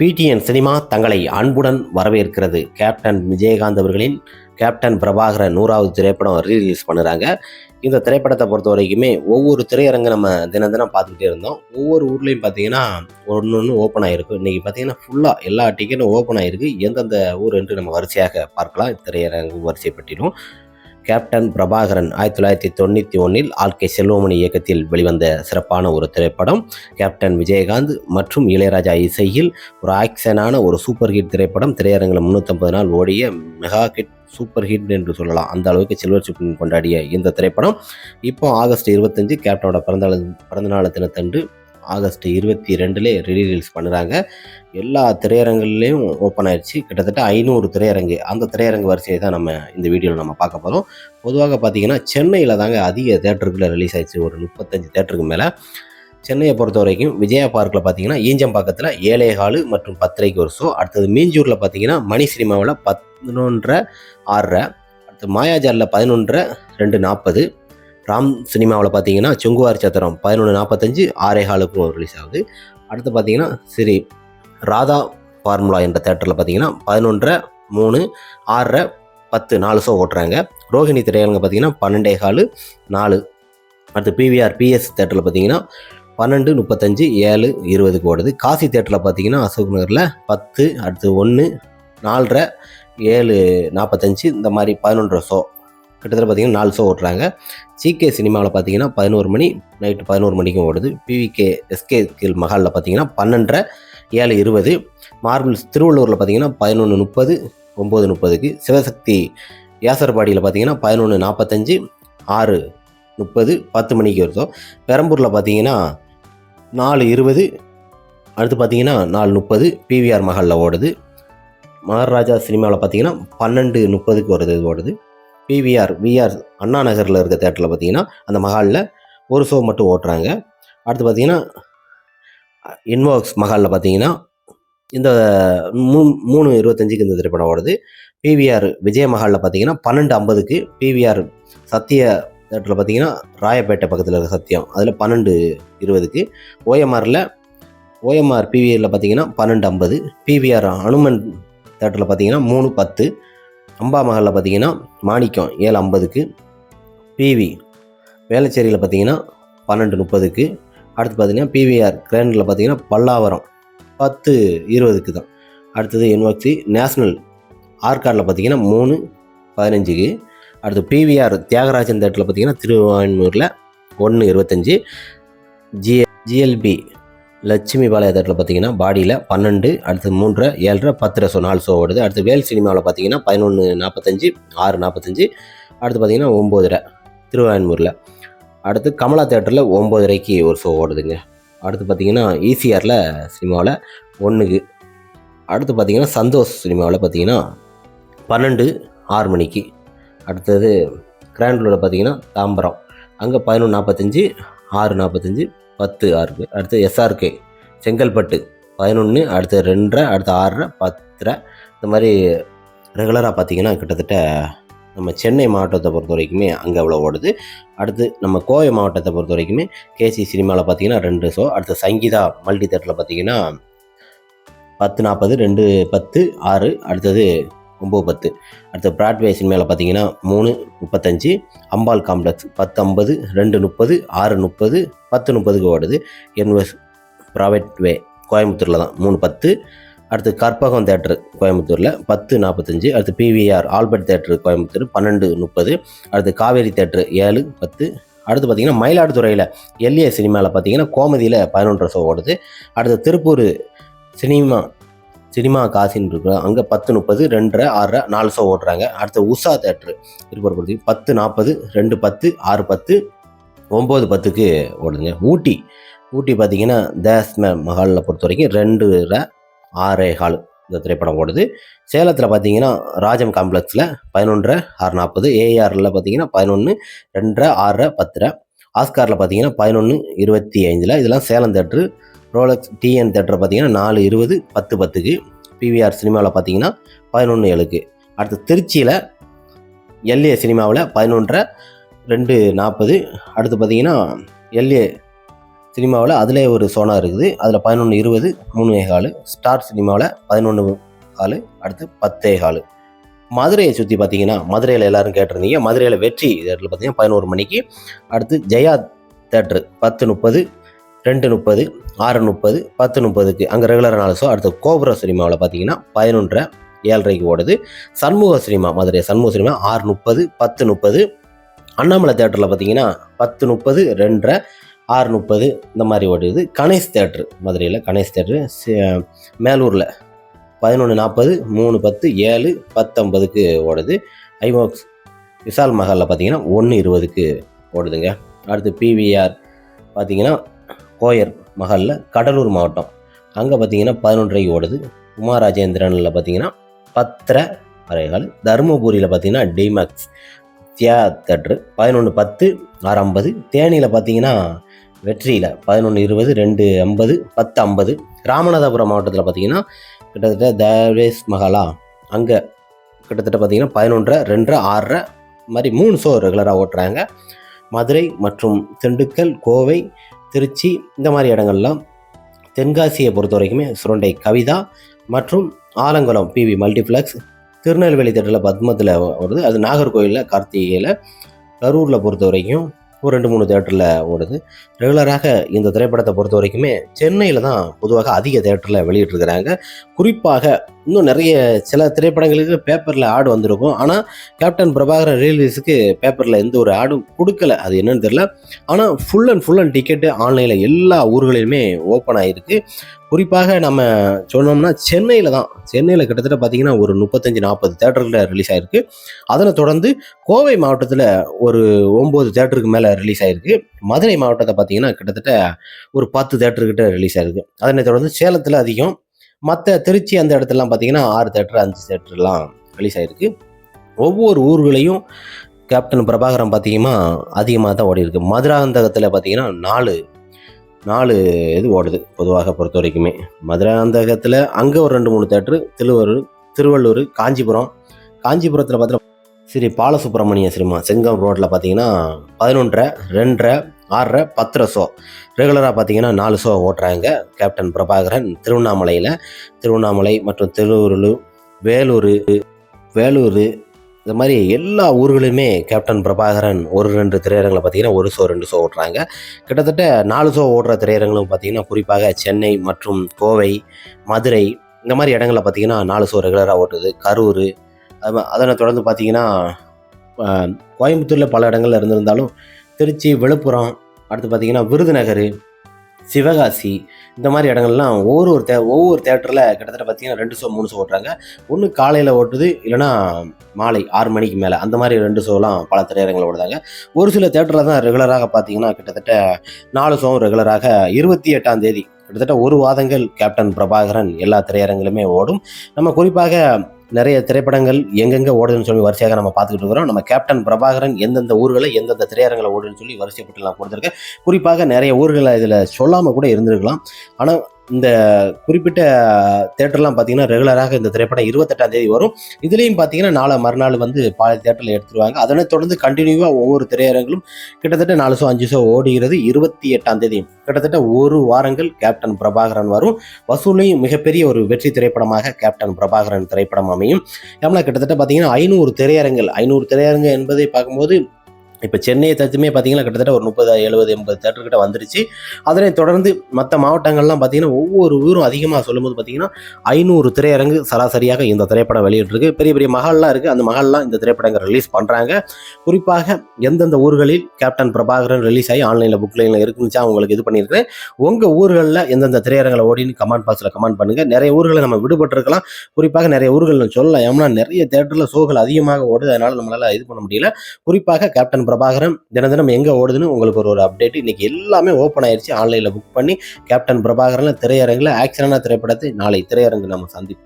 PTN cinema தங்களை அன்புடன் வரவேற்கிறது. கேப்டன் விஜயகாந்த் அவர்களின் கேப்டன் பிரபாகர நூறாவது திரைப்படம் ரீலீஸ் பண்ணுறாங்க. இந்த திரைப்படத்தை பொறுத்த வரைக்குமே ஒவ்வொரு திரையரங்கு நம்ம தினம் தினம் பார்த்துக்கிட்டே இருந்தோம். ஒவ்வொரு ஊர்லேயும் பார்த்தீங்கன்னா ஒன்று ஒன்று ஓப்பன் ஆகிருக்கும் இன்றைக்கி பார்த்தீங்கன்னா ஃபுல்லாக எல்லா டிக்கெட்டும் ஓப்பன் ஆகிருக்கு எந்தெந்த ஊர் என்று நம்ம வரிசையாக பார்க்கலாம். திரையரங்கு வரிசை கேப்டன் பிரபாகரன் ஆயிரத்தி தொள்ளாயிரத்தி தொண்ணூற்றி ஒன்றில் ஆல்கே செல்வமணி இயக்கத்தில் வெளிவந்த சிறப்பான ஒரு திரைப்படம். கேப்டன் விஜயகாந்த் மற்றும் இளையராஜா இசையில் ஒரு ஆக்ஷனான ஒரு சூப்பர் ஹிட் திரைப்படம். திரையரங்கில் முந்நூற்றம்பது நாள் ஓடிய மெகா ஹிட் சூப்பர் ஹிட் என்று சொல்லலாம். அந்த அளவுக்கு சில்வர் சுப்ரீம் கொண்டாடிய இந்த திரைப்படம். இப்போ ஆகஸ்ட் இருபத்தஞ்சு கேப்டனோட பிறந்தநாள் பிறந்தநாள் தினத்தன்று ஆகஸ்ட் இருபத்தி ரெண்டுலே ரிலீஸ் பண்ணுறாங்க. எல்லா திரையரங்குலேயும் ஓப்பன் ஆயிடுச்சு. கிட்டத்தட்ட ஐநூறு திரையரங்கு. அந்த திரையரங்கு வரிசையை தான் நம்ம இந்த வீடியோவில் நம்ம பார்க்க போகிறோம் பொதுவாக பார்த்தீங்கன்னா சென்னையில் தாங்க அதிக தேட்டருக்குள்ளே ரிலீஸ் ஆயிடுச்சு. ஒரு முப்பத்தஞ்சு தேட்டருக்கு மேலே. சென்னையை பொறுத்த வரைக்கும் விஜயா பார்க்கில் பார்த்தீங்கன்னா ஈஞ்சம்பாக்கத்தில் ஏழே ஹாலு மற்றும் பத்தரைக்கு ஒரு ஷோ அடுத்தது மீஞ்சூரில் பார்த்தீங்கன்னா மணி சினிமாவில் பதினொன்றரை ஆறரை. அடுத்து மாயாஜாலில் பதினொன்றரை ரெண்டு நாற்பது. ராம் சினிமாவில் பார்த்தீங்கன்னா சுங்குவார் சத்திரம் பதினொன்று நாற்பத்தஞ்சு ஆறே ஹாலுக்கும் ரிலீஸ் ஆகுது. அடுத்து பார்த்தீங்கன்னா சரி ராதா ஃபார்முலா என்ற தேட்டரில் பார்த்தீங்கன்னா பதினொன்றரை மூணு ஆறரை பத்து நாலு ஷோ ஓட்டுறாங்க. ரோஹிணி திரையரங்கு பார்த்தீங்கன்னா பன்னெண்டே ஹாலு நாலு. அடுத்து பிவிஆர் பிஎஸ் தேட்டரில் பார்த்தீங்கன்னா பன்னெண்டு முப்பத்தஞ்சு ஏழு இருபதுக்கு ஓடுது. காசி தேட்டரில் பார்த்தீங்கன்னா அசோக் நகரில் பத்து அடுத்து ஒன்று நாலரை ஏழு நாற்பத்தஞ்சு இந்த மாதிரி பதினொன்றரை ஷோ கிட்டத்தட்ட பார்த்தீங்கன்னா நாலு ஷோ ஓட்டுறாங்க. சிகே சினிமாவில் பார்த்தீங்கன்னா பதினோரு மணி நைட்டு பதினோரு மணிக்கும் ஓடுது. பிவிகே எஸ்கே கில் மஹாலில் பார்த்தீங்கன்னா பன்னெண்டரை ஏழு இருபது. மார்பிள்ஸ் திருவள்ளூரில் பார்த்தீங்கன்னா பதினொன்று முப்பது ஒம்பது முப்பதுக்கு. சிவசக்தி யாசர்பாடியில் பார்த்தீங்கன்னா பதினொன்று நாற்பத்தஞ்சு ஆறு முப்பது பத்து மணிக்கு வருதோ. பெரம்பூரில் பார்த்தீங்கன்னா நாலு இருபது அடுத்து பார்த்தீங்கன்னா நாலு முப்பது பிவிஆர் மஹாலில் ஓடுது. மகாராஜா சினிமாவில் பார்த்தீங்கன்னா பன்னெண்டு முப்பதுக்கு வருது ஓடுது. பிவிஆர் விஆர் அண்ணா நகரில் இருக்க தேட்டரில் பார்த்தீங்கன்னா அந்த மஹாலில் ஒரு ஷோ மட்டும் ஓட்டுறாங்க. அடுத்து பார்த்தீங்கன்னா இன்வாக்ஸ் மஹாலில் பார்த்தீங்கன்னா இந்த மூ மூணு இருபத்தஞ்சுக்கு இந்த திரைப்படம் ஓடுது. பிவிஆர் விஜய மஹாலில் பார்த்தீங்கன்னா பன்னெண்டு ஐம்பதுக்கு பிவிஆர் சத்திய தேட்டரில் பார்த்தீங்கன்னா ராயப்பேட்டை பக்கத்தில் இருக்க சத்தியம் அதில் பன்னெண்டு இருபதுக்கு. ஓஎம்ஆரில் ஓஎம்ஆர் பிவிஆரில் பார்த்தீங்கன்னா பன்னெண்டு ஐம்பது. பிவிஆர் அனுமன் தேட்டரில் பார்த்தீங்கன்னா மூணு பத்து. அம்பா மஹாலில் பார்த்தீங்கன்னா மாணிக்கம் ஏழு ஐம்பதுக்கு பிவி வேளச்சேரியில் பார்த்தீங்கன்னா பன்னெண்டு முப்பதுக்கு அடுத்து பார்த்தீங்கன்னா பிவிஆர் கிராண்டில் பார்த்தீங்கன்னா பல்லாவரம் பத்து இருபதுக்கு தான். அடுத்தது என்வாக்சி நேஷ்னல் ஆர்காடில் பார்த்தீங்கன்னா மூணு பதினஞ்சுக்கு அடுத்து பிவிஆர் தியாகராஜன் தேட்டரில் பார்த்தீங்கன்னா திருவான்மூரில் ஒன்று இருபத்தஞ்சி ஜிஎ ஜிஎல்பி லட்சுமி பாளைய தேட்டரில் பார்த்தீங்கன்னா பாடியில் பன்னெண்டு அடுத்து மூன்றரை ஏழரை பத்தரை ஸோ நாலு ஷோ ஓடுது அடுத்து வேல் சினிமாவில் பார்த்தீங்கன்னா பதினொன்று நாற்பத்தஞ்சு ஆறு நாற்பத்தஞ்சு அடுத்து பார்த்தீங்கன்னா ஒம்போதரை திருவான்மூரில் அடுத்து கமலா தேட்டரில் ஒம்போதரைக்கு ஒரு ஷோ ஓடுதுங்க. அடுத்து பார்த்தீங்கன்னா ஈசிஆரில் சினிமாவில் ஒன்றுக்கு. அடுத்து பார்த்தீங்கன்னா சந்தோஷ் சினிமாவில் பார்த்தீங்கன்னா பன்னெண்டு ஆறு மணிக்கு. அடுத்தது கிராண்டூரில் பார்த்தீங்கன்னா தாம்பரம். அங்கே பதினொன்று நாற்பத்தஞ்சு ஆறு நாற்பத்தஞ்சு பத்து ஆறுக்கு. அடுத்து எஸ்ஆர்கே. செங்கல்பட்டு பதினொன்று அடுத்து ரெண்டரை அடுத்து ஆறரை பத்தரை. இந்த மாதிரி ரெகுலராக பார்த்திங்கன்னா கிட்டத்தட்ட நம்ம சென்னை மாவட்டத்தை பொறுத்த வரைக்குமே அங்கே அவ்வளோ ஓடுது. அடுத்து நம்ம கோவை மாவட்டத்தை பொறுத்த வரைக்குமே கேசி சினிமாவில் பார்த்தீங்கன்னா ரெண்டு ஷோ. அடுத்து சங்கீதா மல்டி தேட்டரில் பார்த்தீங்கன்னா பத்து நாற்பது ரெண்டு பத்து ஆறு. அடுத்தது ஒம்பது பத்து. அடுத்து பிராட்வே சினிமாவில் பார்த்தீங்கன்னா மூணு முப்பத்தஞ்சு அம்பாள் காம்ப்ளெக்ஸ் பத்து ஐம்பது ரெண்டு முப்பது ஆறு முப்பது பத்து முப்பதுக்கு ஓடுது. என்வெஸ் ப்ராவேட் வே கோயம்புத்தூரில் தான் மூணு பத்து. அடுத்து கற்பகம் தேட்டர் கோயம்புத்தூரில் பத்து நாற்பத்தஞ்சு அடுத்து பிவிஆர் ஆல்பர்ட் தேட்டர் கோயம்புத்தூர் பன்னெண்டு முப்பது. அடுத்து காவேரி தேட்டர் ஏழு பத்து. அடுத்து பார்த்தீங்கன்னா மயிலாடுதுறையில் எல்ஏ சினிமாவில் பார்த்தீங்கன்னா கோமதியில் பதினொன்றரை ஷோ ஓடுது. அடுத்து திருப்பூர் சினிமா சினிமா காசின்னு இருக்கிறோம் அங்கே பத்து முப்பது ரெண்டரை ஆறரை நாலு ஷோ ஓடுறாங்க. அடுத்த உஷா தேட்ரு திருப்பூர் பத்து நாற்பது ரெண்டு பத்து ஆறு பத்து ஒம்பது பத்துக்கு ஓடுதுங்க. ஊட்டி. ஊட்டி பார்த்தீங்கன்னா தேஸ்ம மஹாலில் பொறுத்த வரைக்கும் ரெண்டு ஆறே ஹால் இந்த திரைப்படம் ஓடுது. சேலத்தில் பார்த்தீங்கன்னா ராஜம் காம்ப்ளெக்ஸில் பதினொன்றரை ஆறு நாற்பது ஏஆரில் பார்த்தீங்கன்னா பதினொன்று ரெண்டரை ஆறரை பத்தரை. ஆஸ்காரில் பார்த்தீங்கன்னா பதினொன்று இருபத்தி ஐந்தில். இதெல்லாம் Salem theatre Rolex TN theatre பார்த்தீங்கன்னா நாலு இருபது பத்து பத்துக்கு. பிவிஆர் சினிமாவில் பார்த்தீங்கன்னா பதினொன்று ஏழுக்கு. அடுத்து திருச்சியில் எல்ஏ சினிமாவில் பதினொன்றரை ரெண்டு நாற்பது. அடுத்து பார்த்தீங்கன்னா எல்ஏ சினிமாவில் அதிலே ஒரு சோனா இருக்குது. அதில் பதினொன்று இருபது மூணு கால் ஸ்டார் சினிமாவில் பதினொன்று கால். அடுத்து பத்தே கால். மதுரையை சுற்றி பார்த்தீங்கன்னா மதுரையில் எல்லோரும் கேட்டிருந்தீங்க. மதுரையில் வெற்றி தேட்டரில் பார்த்தீங்கன்னா பதினோரு மணிக்கு. அடுத்து ஜெயா தேட்ரு பத்து முப்பது. ரெண்டு முப்பது ஆறு முப்பது பத்து முப்பதுக்கு அங்கே ரெகுலரான நாலு ஷோ அடுத்து கோபுர சினிமாவில் பார்த்தீங்கன்னா பதினொன்றரை ஏழரைக்கு ஓடுது. சண்முக சினிமா மதுரை சண்முக சினிமா ஆறு முப்பது பத்து முப்பது. அண்ணாமலை தேட்டரில் பார்த்தீங்கன்னா பத்து முப்பது ரெண்டரை ஆறு முப்பது இந்த மாதிரி ஓடுது. கணேஷ் தேட்ரு மதுரையில் கணேஷ் தேட்ரு மேலூரில் பதினொன்று நாற்பது மூணு பத்து ஏழு பத்தொம்பதுக்கு ஓடுது. ஐமாக்ஸ் விசால் மஹாலில் பார்த்தீங்கன்னா ஒன்று இருபதுக்கு ஓடுதுங்க. அடுத்து பிவிஆர் பார்த்தீங்கன்னா கோயர் மகளில் கடலூர் மாவட்டம். அங்கே பார்த்தீங்கன்னா பதினொன்றரைக்கு ஓடுது. உமா ராஜேந்திரனில் பார்த்தீங்கன்னா பத்திர வரைகால் தருமபுரியில் பார்த்தீங்கன்னா டிமேக்ஸ் தியா தேட்ரு பதினொன்று பத்து ஆறு ஐம்பது. தேனியில் பார்த்தீங்கன்னா வெற்றியில் பதினொன்று இருபது ரெண்டு ஐம்பது பத்து ஐம்பது. ராமநாதபுரம் மாவட்டத்தில் பார்த்தீங்கன்னா கிட்டத்தட்ட தேவேஸ் மகாலா அங்கே கிட்டத்தட்ட பார்த்தீங்கன்னா பதினொன்றரை ரெண்டரை ஆறரை மாதிரி மூணு ஷோ ரெகுலராக ஓட்டுறாங்க. மதுரை மற்றும் திண்டுக்கல் கோவை திருச்சி இந்த மாதிரி இடங்கள்லாம் தென்காசியை பொறுத்த வரைக்குமே சுரண்டை கவிதா மற்றும் ஆலங்குளம் பிவி மல்டிப்ளெக்ஸ் திருநெல்வேலி தேட்டரில் பத்மத்தில் வருது அது நாகர்கோவிலில் கார்த்திகையில் கரூரில் பொறுத்த வரைக்கும் ஒரு ரெண்டு மூணு தேட்டரில் ஓடுது. ரெகுலராக இந்த திரைப்படத்தை பொறுத்த வரைக்குமே சென்னையில் தான் பொதுவாக அதிக தேட்டரில் வெளியிட்டிருக்கிறாங்க. குறிப்பாக இன்னும் நிறைய சில திரைப்படங்களுக்கு பேப்பரில் ஆடு வந்திருக்கும். ஆனால் கேப்டன் பிரபாகரன் ரிலீஸுக்கு பேப்பரில் எந்த ஒரு ஆடும் கொடுக்கல. அது என்னன்னு தெரியல. ஆனால் full and full and ticket ஆன்லைனில் எல்லா ஊர்களிலுமே ஓப்பன் ஆகிருக்கு குறிப்பாக நம்ம சொன்னோம்னா சென்னையில் தான். சென்னையில் கிட்டத்தட்ட பார்த்தீங்கன்னா ஒரு முப்பத்தஞ்சு நாற்பது தேட்டரில் ரிலீஸ் ஆயிருக்கு. அதனை தொடர்ந்து கோவை மாவட்டத்தில் ஒரு ஒம்பது தேட்டருக்கு மேலே ரிலீஸ் ஆயிருக்கு. மதுரை மாவட்டத்தை பார்த்தீங்கன்னா கிட்டத்தட்ட ஒரு பத்து தேட்டருக்கிட்ட ரிலீஸ் ஆயிருக்கு. அதனை தொடர்ந்து சேலத்தில் அதிகம் மற்ற திருச்சி அந்த இடத்துலலாம் பார்த்தீங்கன்னா ஆறு தேட்டர் அஞ்சு தேட்டர்லாம் ரிலீஸ் ஆகிருக்கு ஒவ்வொரு ஊர்களையும் கேப்டன் பிரபாகரன் பார்த்தீங்கன்னா அதிகமாக தான் ஓடிருக்கு மதுராந்தகத்தில் பார்த்தீங்கன்னா நாலு நாலு இது ஓடுது பொதுவாக பொறுத்த வரைக்குமே. மதுராந்தகத்தில் அங்கே ஒரு ரெண்டு மூணு தேட்டரு திருவள்ளூர் திருவள்ளூர் காஞ்சிபுரம். காஞ்சிபுரத்தில் பார்த்தீங்கன்னா ஸ்ரீ பாலசுப்ரமணிய சினிமா செங்கம் ரோட்டில் பார்த்தீங்கன்னா பதினொன்றரை ரெண்டரை ஆறரை பத்தரை ஷோ ரெகுலராக பார்த்தீங்கன்னா நாலு ஷோ ஓட்டுறாங்க. கேப்டன் பிரபாகரன் திருவண்ணாமலையில். திருவண்ணாமலை மற்றும் திருவள்ளூர் வேலூர் வேலூர் இந்த மாதிரி எல்லா ஊர்களுமே கேப்டன் பிரபாகரன் ஒரு ரெண்டு திரையரங்களை பார்த்தீங்கன்னா ஒரு ஷோ ரெண்டு ஷோ ஓட்டுறாங்க. கிட்டத்தட்ட நாலு ஷோ ஓடுற திரையரங்களும் பார்த்தீங்கன்னா குறிப்பாக சென்னை மற்றும் கோவை மதுரை இந்த மாதிரி இடங்களில் பார்த்தீங்கன்னா நாலு ஷோ ரெகுலராக ஓட்டுது. கரூர் அதனை தொடர்ந்து பார்த்தீங்கன்னா கோயம்புத்தூரில் பல இடங்களில் இருந்திருந்தாலும் திருச்சி விழுப்புரம் அடுத்து பார்த்தீங்கன்னா விருதுநகர் சிவகாசி இந்த மாதிரி இடங்கள்லாம் ஒவ்வொரு ஒரு தே ஒவ்வொரு தேட்டரில் கிட்டத்தட்ட பார்த்தீங்கன்னா ரெண்டு ஷோ மூணு ஷோ ஓட்டுறாங்க. ஒன்று காலையில் ஓட்டுது இல்லைன்னா மாலை ஆறு மணிக்கு மேலே. அந்த மாதிரி ரெண்டு ஷோலாம் பல திரையரங்கில் ஓடுதாங்க ஒரு சில தேட்டரில் தான் ரெகுலராக பார்த்தீங்கன்னா கிட்டத்தட்ட நாலு ஷோவும் ரெகுலராக இருபத்தி எட்டாம் தேதி. கிட்டத்தட்ட ஒரு வாதங்கள் கேப்டன் பிரபாகரன் எல்லா திரையரங்கிலுமே ஓடும். நம்ம குறிப்பாக நிறைய திரைப்படங்கள் எங்கெங்கே ஓடுதுன்னு சொல்லி வரிசையாக நம்ம பார்த்துக்கிட்டு இருக்கிறோம். நம்ம கேப்டன் பிரபாகரன் எந்தெந்த ஊர்களை எந்தெந்த திரையரங்கில் ஓடுன்னு சொல்லி வரிசைப்பட்டுலாம் கொடுத்துருக்கேன் குறிப்பாக நிறைய ஊர்களை இதில் சொல்லாமல் கூட இருந்திருக்கலாம். ஆனால் இந்த குறிப்பிட்ட தேட்டர்லாம் பார்த்தீங்கன்னா ரெகுலராக இந்த திரைப்படம் இருபத்தெட்டாம் தேதி வரும். இதுலேயும் பார்த்தீங்கன்னா நாளை மறுநாள் வந்து பாதி தேட்டரில் எடுத்துருவாங்க. அதனை தொடர்ந்து கண்டினியூவாக ஒவ்வொரு திரையரங்கிலும் கிட்டத்தட்ட நாலு ஷோ அஞ்சு ஷோ ஓடுகிறது இருபத்தி எட்டாம் தேதி. கிட்டத்தட்ட ஒரு வாரங்கள் கேப்டன் பிரபாகரன் வரும். வசூலையும் மிகப்பெரிய ஒரு வெற்றி திரைப்படமாக கேப்டன் பிரபாகரன் திரைப்படம் அமையும். ஏன்னா கிட்டத்தட்ட பார்த்தீங்கன்னா ஐநூறு திரையரங்கள் ஐநூறு திரையரங்கு என்பதை பார்க்கும்போது இப்போ சென்னையை தத்துமே பார்த்தீங்கன்னா கிட்டத்தட்ட ஒரு முப்பது எழுபது எண்பது தேட்டர் கிட்ட வந்துருச்சு. அதனை தொடர்ந்து மற்ற மாவட்டங்கள்லாம் பார்த்தீங்கன்னா ஒவ்வொரு ஊரும் அதிகமாக சொல்லும்போது பார்த்தீங்கன்னா ஐநூறு திரையரங்கு சராசரியாக இந்த திரைப்படம் வெளியிட்டிருக்கு. பெரிய பெரிய மகால்லாம் இருக்குது அந்த மகால்லாம் இந்த திரைப்படங்கள் ரிலீஸ் பண்ணுறாங்க குறிப்பாக எந்தெந்த ஊர்களில் கேப்டன் பிரபாகரன் ரிலீஸ் ஆகி ஆன்லைனில் புக்லைனில் இருக்குன்னு உங்களுக்கு இது பண்ணியிருக்கிறேன். உங்கள் ஊர்களில் எந்தெந்த திரையரங்களை ஓடின்னு கமெண்ட் பாக்ஸில் கமெண்ட் பண்ணுங்கள் நிறைய ஊர்களை நம்ம விடுபட்டிருக்கலாம். குறிப்பாக நிறைய ஊர்கள் சொல்லலாம் ஏன்னா நிறைய தேட்டரில் ஷோகள் அதிகமாக ஓடுது அதனால் நம்மளால் இது பண்ண முடியல. குறிப்பாக கேப்டன் பிரபாகரன் தினம் தினம் எங்கே ஓடுதுன்னு உங்களுக்கு ஒரு ஒரு அப்டேட் இன்றைக்கி எல்லாமே ஓப்பன் ஆயிடுச்சு ஆன்லைனில் புக் பண்ணி கேப்டன் பிரபாகரனில் திரையரங்கில் ஆக்ஷனான திரைப்படத்தை நாளை திரையரங்கு நம்ம சந்திப்போம்.